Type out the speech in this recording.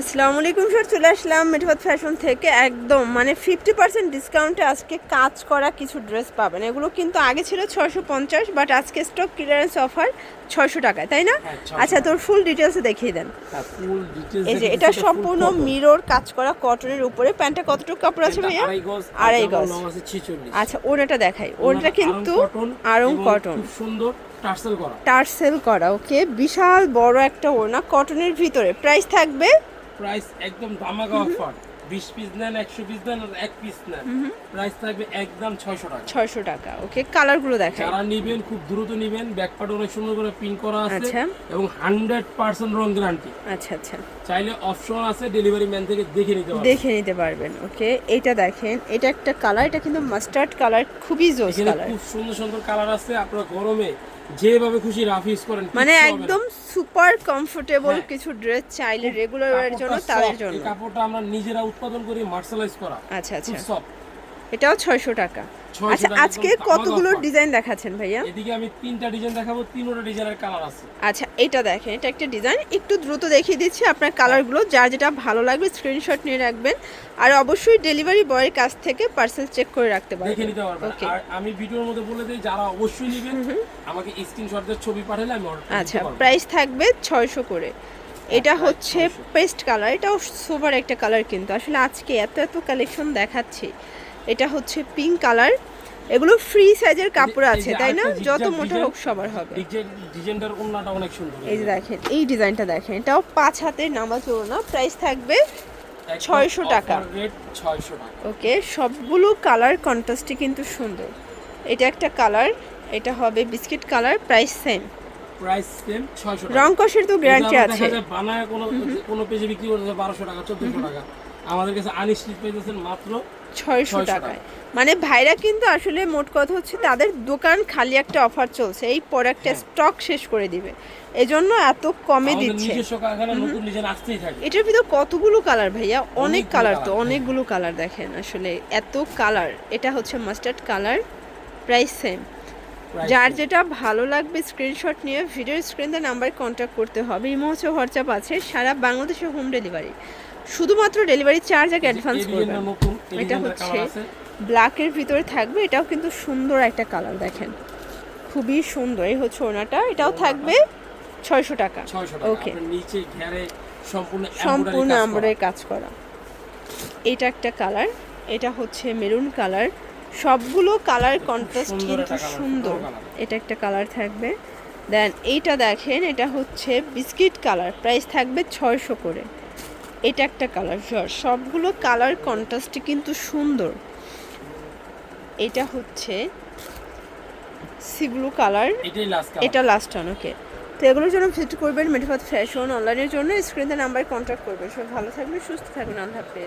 আসসালামু আলাইকুম স্যার চলে আসলাম মেঠবাদ ফ্যাশন থেকে। একদম মানে ফিফটি পার্সেন্ট ডিসকাউন্টে আজকে কাজ করা কিছু ড্রেস পাবেন। এগুলো কিন্তু আগে ছিল ছয়শো পঞ্চাশ বাট আজকে স্টক ক্লিয়ারেন্স অফার ছয়শো টাকায় তাই না? হ্যাঁ, 600 আচ্ছা তোর ফুল ডিটেলসে দেখিয়ে দেন। ফুল এই যে এটা সম্পূর্ণ মিরর কাজ করা কটনের উপরে। প্যান্টটা কতটুকু কাপড় আছে ভাইয়া? আড়াই গজ আড়াই আর গজ। লং আছে 46 আচ্ছা ওনাটা দেখাই। ওনাটা কিন্তু আরং আরং কটন সুন্দর টার্সেল করা। টার্সেল করা ওকে? বিশাল বড় একটা ওড়না কটনের ভিতরে। প্রাইস থাকবে প্রাইস একদম ধামাকা অফার 20 পিস নেন 100 পিস নেন আর এক পিস নেন। প্রাইস থাকবে একদম 600 টাকা। ছয়শো টাকা ওকে কালারগুলো দেখেন। যারা নিবেন খুব দ্রুত নিবেন। ব্যাকপার্ট অনেক সুন্দর করে পিন করা আছে আচ্ছা। এবং 100% রং গ্যারান্টি আচ্ছা আচ্ছা। চাইলে অপশন আছে ডেলিভারি ম্যান থেকে দেখে নিতে পারবেন। দেখে নিতে পারবেন ওকে এটা দেখেন এটা একটা কালার এটা কিন্তু মাস্টার্ড কালার খুবই জোস কালার খুব সুন্দর সুন্দর কালার আছে। আপনারা গরমে যেভাবে খুশি রাফ ইউজ করেন মানে। একদম সুপার কমফোর্টেবল হ্যাঁ। কিছু ড্রেস চাইলে রেগুলার এর জন্য তাদের জন্য। এই কাপড়টা আমরা নিজেরা উৎপাদন করি মার্শালাইজ করা। আচ্ছা আচ্ছা। সফট এটাও ছয়শো টাকা। 600 আচ্ছা আজকে কতগুলো ডিজাইন দেখাচ্ছেন ভাইয়া? এদিকে আমি তিনটা ডিজাইন দেখাবো তিনটা ডিজাইনের কালার আছে। আচ্ছা এটা দেখেন এটা একটা ডিজাইন। একটু দ্রুত দেখিয়ে দিচ্ছি আপনার কালারগুলো যার যেটা ভালো লাগবে স্ক্রিনশট নিয়ে রাখবেন। আর অবশ্যই ডেলিভারি বয়ের কাছ থেকে পার্সেল চেক করে রাখতে দেখে নিতে পারবেন। ওকে আর আমি ভিডিওর মধ্যে বলে দিই যারা অবশ্যই নেবেন আমাকে স্ক্রিনশটের ছবি পাঠালে আমি অর্ডার আচ্ছা প্রাইস থাকবে ছয়শো করে। এটা হচ্ছে পেস্ট কালার এটাও সুপার একটা কালার কিন্তু। আসলে আজকে এত এত কালেকশন দেখাচ্ছি। এটা হচ্ছে পিঙ্ক কালার এগুলো ফ্রি সাইজের কাপড় আছে তাই না? যত মোটা হোক সবার হবে। ডিজাইনটার ওন্নাটা অনেক সুন্দর। এই যে দেখেন এই ডিজাইনটা দেখেন এটাও পাঁচ হাতের নামাজ না প্রাইস থাকবে ছয়শো টাকা। offer rate 600 টাকা। ওকে সবগুলো কালার কন্ট্রাস্টই কিন্তু সুন্দর। এটা একটা কালার এটা হবে biscuit colour price same price same 600 রং কষের তো গ্যারান্টি আছে। বানায় কোনো কোনো পেজে বিক্রি 1200 টাকা 1400 টাকা। আমাদের কাছে আনস্টিচ পেয়েছেন মাত্র ছয়শো টাকায়। মানে ভাইরা কিন্তু আসলে মোট কথা হচ্ছে তাদের দোকান খালি একটা অফার চলছে এই প্রোডাক্টটা স্টক শেষ করে দিবে। এজন্য এত কমে দিচ্ছে। এটার ভিতর কতগুলো কালার ভাইয়া? অনেক কালার তো হ্যাঁ। অনেকগুলো কালার দেখেন। আসলে এত কালার এটা হচ্ছে মাস্টার্ড কালার প্রাইস সেম যার যেটা ভালো লাগবে স্ক্রিনশট নিয়ে ভিডিওর স্ক্রিনে নাম্বার কন্ট্যাক্ট করতে হবে। ইমো হচ্ছে হোয়াটসঅ্যাপ আছে সারা বাংলাদেশে হোম ডেলিভারি শুধুমাত্র ডেলিভারি চার্জ আগে অ্যাডভান্স করবেন। এটা হচ্ছে ব্ল্যাকের ভিতরে থাকবে এটাও কিন্তু সুন্দর একটা কালার দেখেন। খুবই সুন্দর এই হচ্ছে ওনাটা এটাও থাকবে ছয়শো টাকা। 600 টাকা। ওকে নিচে ঘেরে সম্পূর্ণ আমরের কাজ করা। এটা একটা কালার এটা হচ্ছে মেরুন কালার সবগুলো কালার কন্ট্রাস্ট কিন্তু সুন্দর। এটা একটা কালার থাকবে। দেন এইটা দেখেন এটা হচ্ছে বিস্কিট কালার প্রাইস থাকবে ছয়শো করে। এটা একটা কালার সবগুলো কালার কন্ট্রাস্টই কিন্তু সুন্দর। এটা হচ্ছে সিব্লু কালার এটা লাস্ট অন ওকে তো এগুলোর জন্য ভিজিট করবেন মেঠফাত ফ্যাশন অনলাইনের জন্য। স্ক্রিনে নাম্বার কন্ট্যাক্ট করবেন। সব ভালো থাকবেন সুস্থ থাকবেন। আল্লাহ হাফেজ।